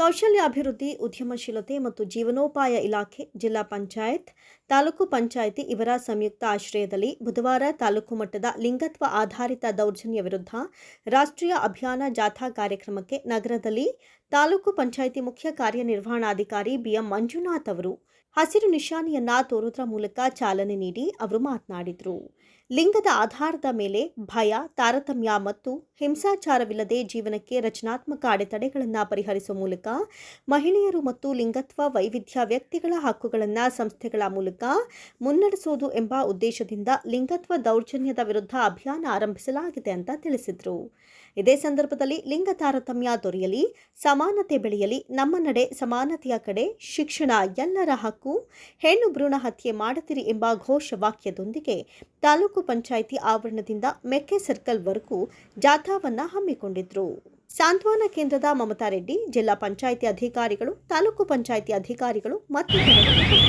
ಕೌಶಲ್ಯಾಭಿವೃದ್ಧಿ, ಉದ್ಯಮಶೀಲತೆ ಮತ್ತು ಜೀವನೋಪಾಯ ಇಲಾಖೆ, ಜಿಲ್ಲಾ ಪಂಚಾಯತ್, ತಾಲೂಕು ಪಂಚಾಯಿತಿ ಇವರ ಸಂಯುಕ್ತ ಆಶ್ರಯದಲ್ಲಿ ಬುಧವಾರ ತಾಲೂಕು ಮಟ್ಟದ ಲಿಂಗತ್ವ ಆಧಾರಿತ ದೌರ್ಜನ್ಯ ವಿರುದ್ಧ ರಾಷ್ಟ್ರೀಯ ಅಭಿಯಾನ ಜಾಥಾ ಕಾರ್ಯಕ್ರಮಕ್ಕೆ ನಗರದಲ್ಲಿ ತಾಲೂಕು ಪಂಚಾಯಿತಿ ಮುಖ್ಯ ಕಾರ್ಯನಿರ್ವಹಣಾಧಿಕಾರಿ ಬಿಎಂ ಮಂಜುನಾಥ್ ಅವರು ಹಸಿರು ನಿಶಾನೆಯನ್ನ ತೋರುವುದರ ಮೂಲಕ ಚಾಲನೆ ನೀಡಿ ಅವರು ಮಾತನಾಡಿದರು. ಲಿಂಗದ ಆಧಾರದ ಮೇಲೆ ಭಯ, ತಾರತಮ್ಯ ಮತ್ತು ಹಿಂಸಾಚಾರವಿಲ್ಲದೆ ಜೀವನಕ್ಕೆ ರಚನಾತ್ಮಕ ಅಡೆತಡೆಗಳನ್ನು ಪರಿಹರಿಸುವ ಮೂಲಕ ಮಹಿಳೆಯರು ಮತ್ತು ಲಿಂಗತ್ವ ವೈವಿಧ್ಯ ವ್ಯಕ್ತಿಗಳ ಹಕ್ಕುಗಳನ್ನು ಸಂಸ್ಥೆಗಳ ಮೂಲಕ ಮುನ್ನಡೆಸುವುದು ಎಂಬ ಉದ್ದೇಶದಿಂದ ಲಿಂಗತ್ವ ದೌರ್ಜನ್ಯದ ವಿರುದ್ಧ ಅಭಿಯಾನ ಆರಂಭಿಸಲಾಗಿದೆ ಅಂತ ತಿಳಿಸಿದರು. ಇದೇ ಸಂದರ್ಭದಲ್ಲಿ ಲಿಂಗ ತಾರತಮ್ಯ ದೊರೆಯಲಿ, ಸಮಾನತೆ ಬೆಳೆಯಲಿ, ನಮ್ಮ ನಡೆ ಸಮಾನತೆಯ ಕಡೆ ಶಿಕ್ಷಣ ಎಲ್ಲರ ಹಕ್ಕು ಹೆಣ್ಣು ಭ್ರೂಣ ಹತ್ಯೆ ಮಾಡದಿರಿ ಎಂಬ ಘೋಷವಾಕ್ಯದೊಂದಿಗೆ ತಾಲೂಕು ಪಂಚಾಯಿತಿ ಆವರಣದಿಂದ ಮೆಕ್ಕೆ ಸರ್ಕಲ್ವರೆಗೂ ಜಾಥಾವನ್ನ ಹಮ್ಮಿಕೊಂಡಿದ್ರು. ಸಾಂತ್ವನ ಕೇಂದ್ರದ ಮಮತಾ ರೆಡ್ಡಿ, ಜಿಲ್ಲಾ ಪಂಚಾಯಿತಿ ಅಧಿಕಾರಿಗಳು, ತಾಲೂಕು ಪಂಚಾಯಿತಿ ಅಧಿಕಾರಿಗಳು ಉಪಸ್ಥಿತರಿದ್ದರು